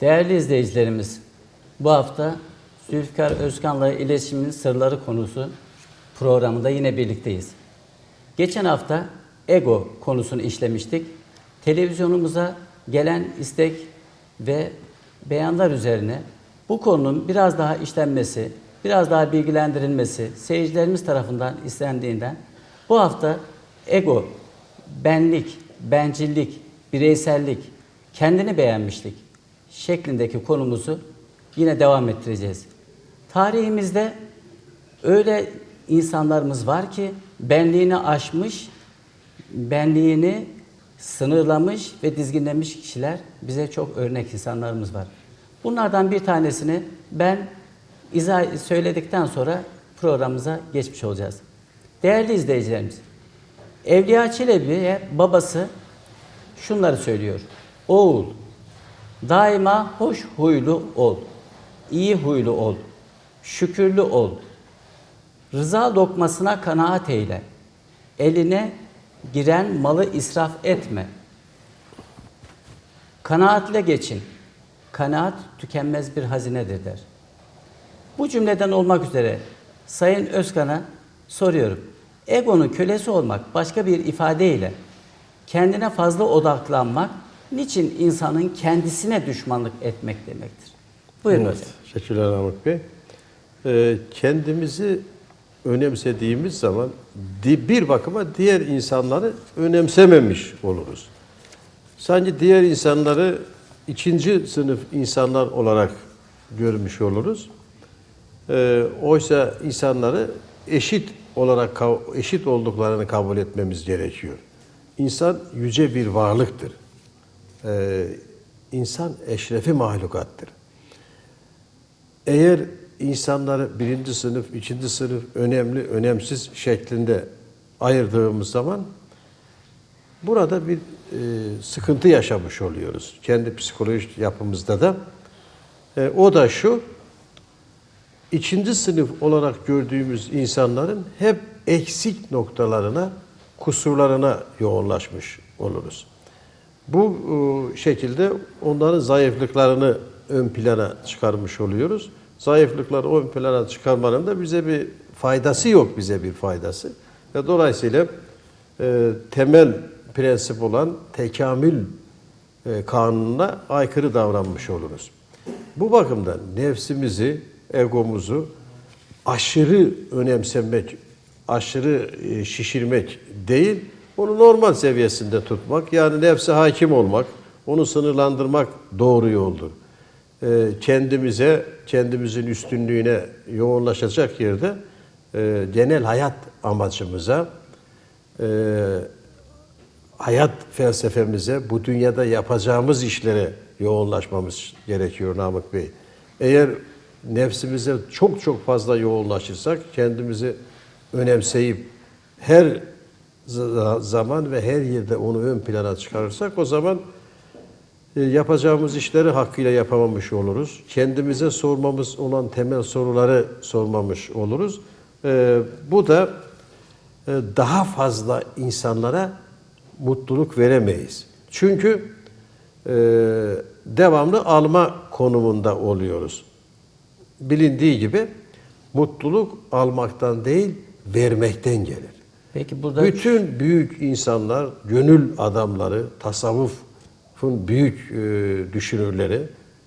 Değerli izleyicilerimiz, bu hafta Zülfikar Özkan'la iletişimin sırları konusu programında yine birlikteyiz. Geçen hafta ego konusunu işlemiştik. Televizyonumuza gelen istek ve beyanlar üzerine bu konunun biraz daha işlenmesi, biraz daha bilgilendirilmesi seyircilerimiz tarafından istendiğinden bu hafta ego, benlik, bencillik, bireysellik, kendini beğenmişlik şeklindeki konumuzu yine devam ettireceğiz. Tarihimizde öyle insanlarımız var ki benliğini aşmış, benliğini sınırlamış ve dizginlemiş kişiler bize çok örnek insanlarımız var. Bunlardan bir tanesini ben izah söyledikten sonra programımıza geçmiş olacağız. Değerli izleyicilerimiz, Evliya Çelebi'ye babası şunları söylüyor. Oğul, daima hoş huylu ol, iyi huylu ol, şükürlü ol, rıza lokmasına kanaat eyle, eline giren malı israf etme, kanaatle geçin, kanaat tükenmez bir hazinedir der. Bu cümleden olmak üzere Sayın Özkan'a soruyorum. Egonun kölesi olmak başka bir ifadeyle kendine fazla odaklanmak niçin insanın kendisine düşmanlık etmek demektir? Buyurun Evet, hocam. Teşekkürler Namık Bey. Ee, kendimizi önemsediğimiz zaman bir bakıma diğer insanları önemsememiş oluruz. Sanki diğer insanları ikinci sınıf insanlar olarak görmüş oluruz. Ee, oysa insanları eşit olarak eşit olduklarını kabul etmemiz gerekiyor. İnsan yüce bir varlıktır. Ee, insan eşrefi mahlukattır. Eğer insanları birinci sınıf, ikinci sınıf, önemli, önemsiz şeklinde ayırdığımız zaman burada bir e, sıkıntı yaşamış oluyoruz. Kendi psikolojik yapımızda da. E, o da şu, ikinci sınıf olarak gördüğümüz insanların hep eksik noktalarına, kusurlarına yoğunlaşmış oluruz. Bu e, şekilde onların zayıflıklarını ön plana çıkarmış oluyoruz. Zayıflıkları ön plana çıkarmanın da bize bir faydası yok, bize bir faydası. Ve dolayısıyla e, temel prensip olan tekamül e, kanununa aykırı davranmış oluruz. Bu bakımdan nefsimizi, egomuzu aşırı önemsemek, aşırı e, şişirmek değil, onu normal seviyesinde tutmak, yani nefse hakim olmak, onu sınırlandırmak doğru yoldur. E, Kendimize, kendimizin üstünlüğüne yoğunlaşacak yerde e, genel hayat amacımıza, e, hayat felsefemize, bu dünyada yapacağımız işlere yoğunlaşmamız gerekiyor Namık Bey. Eğer nefsimize çok çok fazla yoğunlaşırsak, kendimizi önemseyip her zaman ve her yerde onu ön plana çıkarırsak o zaman e, yapacağımız işleri hakkıyla yapamamış oluruz. Kendimize sormamız olan temel soruları sormamış oluruz. E, Bu da e, daha fazla insanlara mutluluk veremeyiz. Çünkü devamlı alma konumunda oluyoruz. Bilindiği gibi mutluluk almaktan değil, vermekten gelir. Peki burada Bütün büyük insanlar, gönül adamları, tasavvufun büyük e, düşünürleri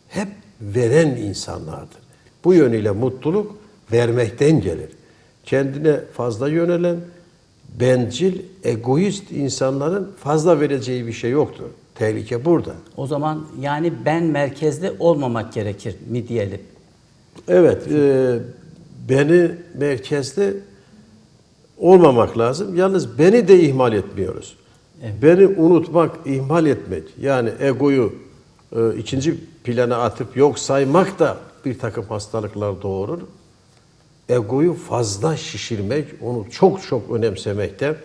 hep veren insanlardır. Bu yönüyle mutluluk vermekten gelir. Kendine fazla yönelen, bencil, egoist insanların fazla vereceği bir şey yoktur. Tehlike burada. o zaman yani ben merkezde olmamak gerekir mi diyelim? Evet, e, beni merkezde olmamak lazım. Yalnız beni de ihmal etmiyoruz. Beni unutmak, ihmal etmek, yani egoyu e, ikinci plana atıp yok saymak da bir takım hastalıklar doğurur. Egoyu fazla şişirmek, onu çok çok önemsemekte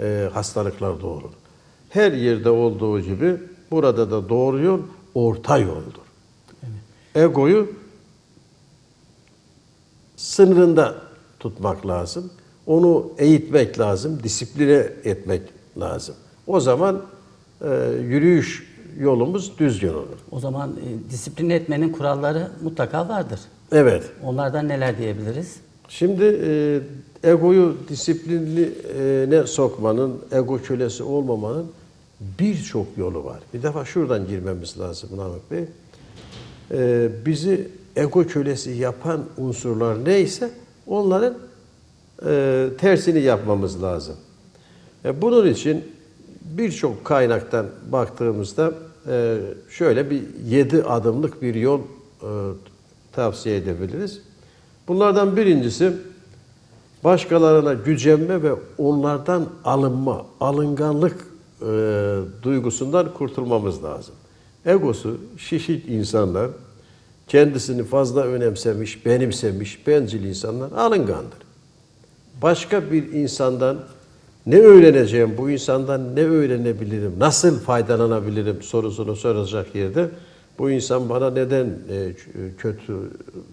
e, hastalıklar doğurur. Her yerde olduğu gibi burada da doğru yol orta yoldur. Egoyu sınırında tutmak lazım. Onu eğitmek lazım, disipline etmek lazım. O zaman e, yürüyüş yolumuz düzgün olur. O zaman e, disiplin etmenin kuralları mutlaka vardır. Evet. Onlardan neler diyebiliriz? Şimdi e, egoyu disiplinine sokmanın, ego kölesi olmamanın birçok yolu var. Bir defa şuradan girmemiz lazım Namık Bey. E, bizi ego kölesi yapan unsurlar neyse onların e, tersini yapmamız lazım. E, bunun için birçok kaynaktan baktığımızda e, şöyle bir yedi adımlık bir yol tavsiye edebiliriz. Bunlardan birincisi başkalarına gücenme ve onlardan alınma, alınganlık duygusundan kurtulmamız lazım. Egosu şişik insanlar, kendisini fazla önemsemiş, benimsemiş, bencil insanlar alıngandır. Başka bir insandan ne öğreneceğim, bu insandan ne öğrenebilirim, nasıl faydalanabilirim sorusunu soracak yerde bu insan bana neden e, kötü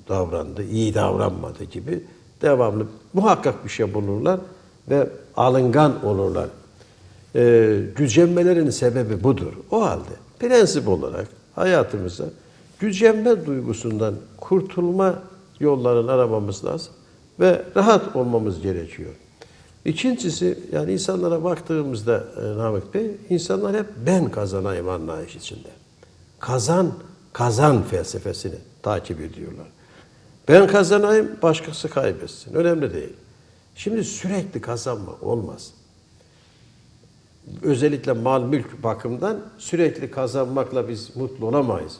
davrandı, iyi davranmadı gibi devamlı muhakkak bir şey bulurlar ve alıngan olurlar. E, gücenmelerinin sebebi budur. O halde prensip olarak hayatımıza gücenme duygusundan kurtulma yollarını aramamız lazım ve rahat olmamız gerekiyor. İkincisi yani insanlara baktığımızda e, Namık Bey, insanlar hep ben kazanayım anlayış içinde. Kazan, kazan felsefesini takip ediyorlar. Ben kazanayım, başkası kaybetsin. Önemli değil. Şimdi sürekli kazanma olmaz. Özellikle mal mülk bakımından sürekli kazanmakla biz mutlu olamayız.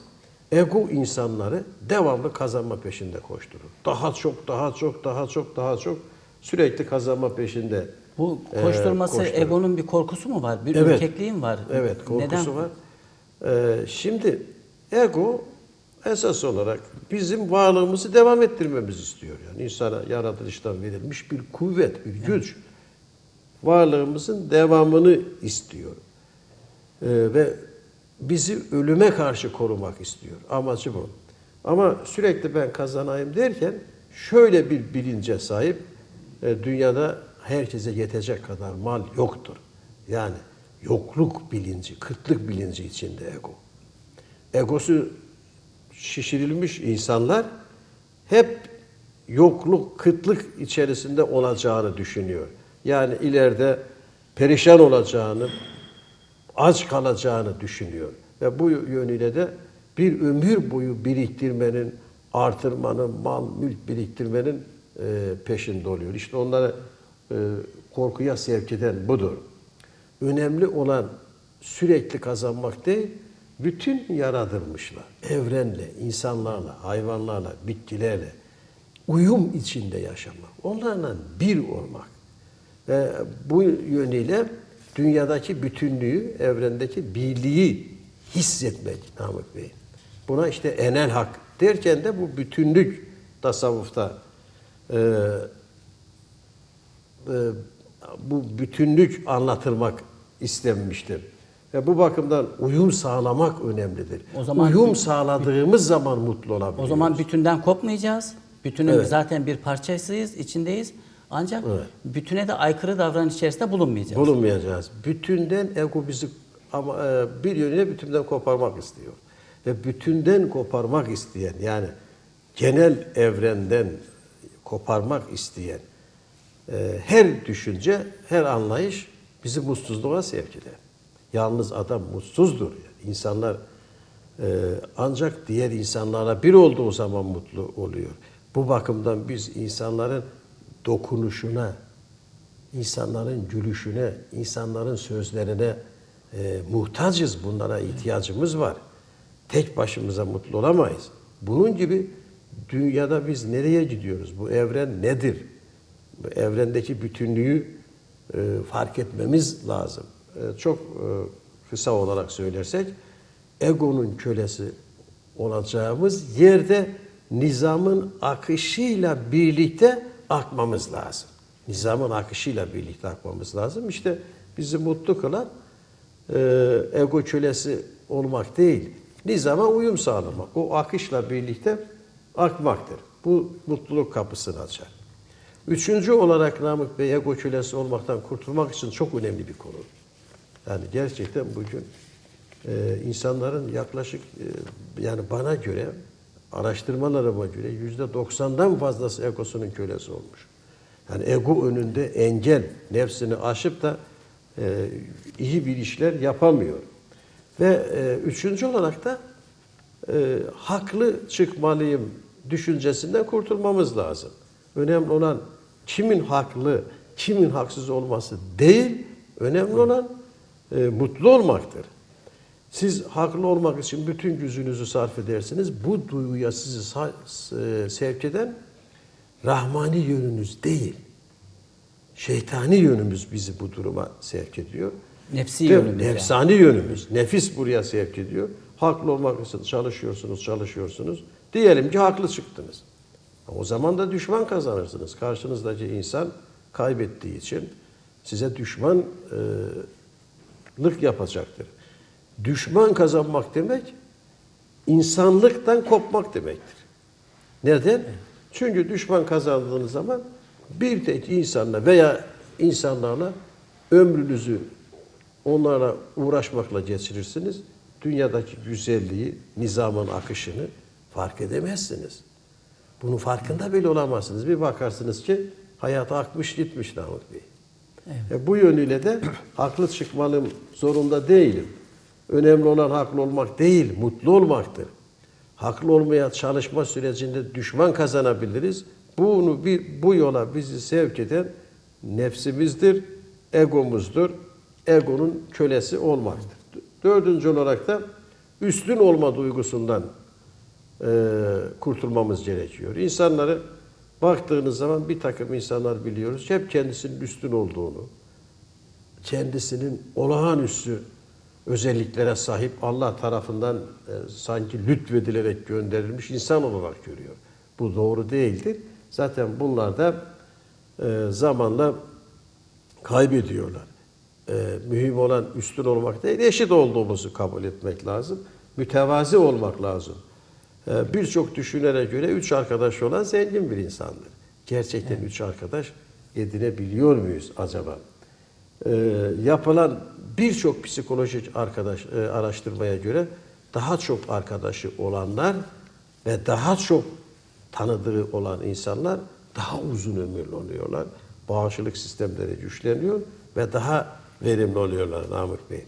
Ego insanları devamlı kazanma peşinde koşturur. Daha çok, daha çok, daha çok, daha çok sürekli kazanma peşinde. Bu e, koşturması koşturur. egonun bir korkusu mu var? Bir Evet. ürkekliği mi var? Evet, korkusu Neden? var. Ee, şimdi ego esas olarak bizim varlığımızı devam ettirmemizi istiyor. Yani insana yaratılıştan verilmiş bir kuvvet, bir güç. Varlığımızın devamını istiyor. Ee, ve bizi ölüme karşı korumak istiyor. Amacı bu. Ama sürekli ben kazanayım derken şöyle bir bilince sahip e, dünyada herkese yetecek kadar mal yoktur. Yani yokluk bilinci, kıtlık bilinci içinde ego. Egosu şişirilmiş insanlar hep yokluk, kıtlık içerisinde olacağını düşünüyor. Yani ileride perişan olacağını, aç kalacağını düşünüyor. Ve bu yönüyle de bir ömür boyu biriktirmenin, artırmanın, mal, mülk biriktirmenin e, peşinde oluyor. İşte onları e, korkuya sevk eden budur. Önemli olan sürekli kazanmak değil, bütün yaratılmışlar, evrenle, insanlarla, hayvanlarla, bitkilerle uyum içinde yaşamak, onlarla bir olmak. Ve bu yönüyle dünyadaki bütünlüğü, evrendeki birliği hissetmek Namık Bey. Buna işte enel hak derken de bu bütünlük tasavvufta e, e, bu bütünlük anlatılmak istenmiştir. Ve bu bakımdan uyum sağlamak önemlidir. O zaman- uyum sağladığımız zaman mutlu olabiliyoruz. O zaman bütünden kopmayacağız. Bütünün Evet. zaten bir parçasıyız, içindeyiz. Ancak Evet. bütüne de aykırı davranış içerisinde bulunmayacağız. bulunmayacağız. Bütünden ego bizi ama e, bir yönüyle bütünden koparmak istiyor. Ve bütünden koparmak isteyen yani genel evrenden koparmak isteyen e, her düşünce, her anlayış bizi mutsuzluğa sevk eder. Yalnız adam mutsuzdur. Yani. İnsanlar e, ancak diğer insanlarla bir olduğu zaman mutlu oluyor. Bu bakımdan biz insanların dokunuşuna, insanların gülüşüne, insanların sözlerine e, muhtacız. Bunlara ihtiyacımız var. Tek başımıza mutlu olamayız. Bunun gibi dünyada biz nereye gidiyoruz? Bu evren nedir? Bu evrendeki bütünlüğü e, fark etmemiz lazım. E, çok e, kısa olarak söylersek, egonun kölesi olacağımız yerde nizamın akışıyla birlikte akmamız lazım. Nizamın akışıyla birlikte akmamız lazım. İşte bizi mutlu kılan e, ego kölesi olmak değil, nizama uyum sağlamak. O akışla birlikte akmaktır. Bu mutluluk kapısını açar. Üçüncü olarak Namık Bey ego kölesi olmaktan kurtulmak için çok önemli bir konu. Yani gerçekten bugün e, insanların yaklaşık e, yani bana göre araştırmalarıma göre yüzde 90'dan fazlası egosunun kölesi olmuş. Yani ego önünde engel, nefsini aşıp da e, iyi bir işler yapamıyor. Ve e, üçüncü olarak da e, haklı çıkmalıyım düşüncesinden kurtulmamız lazım. Önemli olan kimin haklı, kimin haksız olması değil, önemli olan e, mutlu olmaktır. Siz haklı olmak için bütün gücünüzü sarf edersiniz. Bu duyguya sizi e, sevk eden rahmani yönünüz değil. Şeytani yönümüz bizi bu duruma sevk ediyor. Nefsi yönümüz yani. Nefsani yönümüz. Nefis buraya sevk ediyor. Haklı olmak için çalışıyorsunuz, çalışıyorsunuz. Diyelim ki haklı çıktınız. O zaman da düşman kazanırsınız. Karşınızdaki insan kaybettiği için size düşmanlık yapacaktır. Düşman kazanmak demek insanlıktan kopmak demektir. Neden? Çünkü düşman kazandığınız zaman bir tek insanla veya insanlarla ömrünüzü onlarla uğraşmakla geçirirsiniz. Dünyadaki güzelliği, nizamın akışını fark edemezsiniz. Bunun farkında bile olamazsınız. Bir bakarsınız ki hayata akmış gitmiş Namık Bey. E, bu yönüyle de haklı çıkmalım zorunda değilim. Önemli olan haklı olmak değil, mutlu olmaktır. Haklı olmaya çalışma sürecinde düşman kazanabiliriz. Bunu bu yola bizi sevk eden nefsimizdir, egomuzdur. Egonun kölesi olmaktır. Dördüncü olarak da üstün olma duygusundan e, kurtulmamız gerekiyor. İnsanları baktığınız zaman bir takım insanlar biliyoruz hep kendisinin üstün olduğunu, kendisinin olağanüstü özelliklere sahip Allah tarafından e, sanki lütfedilerek gönderilmiş insan olarak görüyor. Bu doğru değildir. Zaten bunlar da e, zamanla kaybediyorlar. E, mühim olan üstün olmak değil, eşit olduğumuzu kabul etmek lazım. Mütevazi olmak lazım. E, Birçok düşünere göre üç arkadaş olan zengin bir insandır. Gerçekten üç arkadaş edinebiliyor muyuz acaba? E, yapılan birçok psikolojik arkadaş e, araştırmaya göre daha çok arkadaşı olanlar ve daha çok tanıdığı olan insanlar daha uzun ömürlü oluyorlar. Bağışıklık sistemleri güçleniyor ve daha verimli oluyorlar Namık Bey.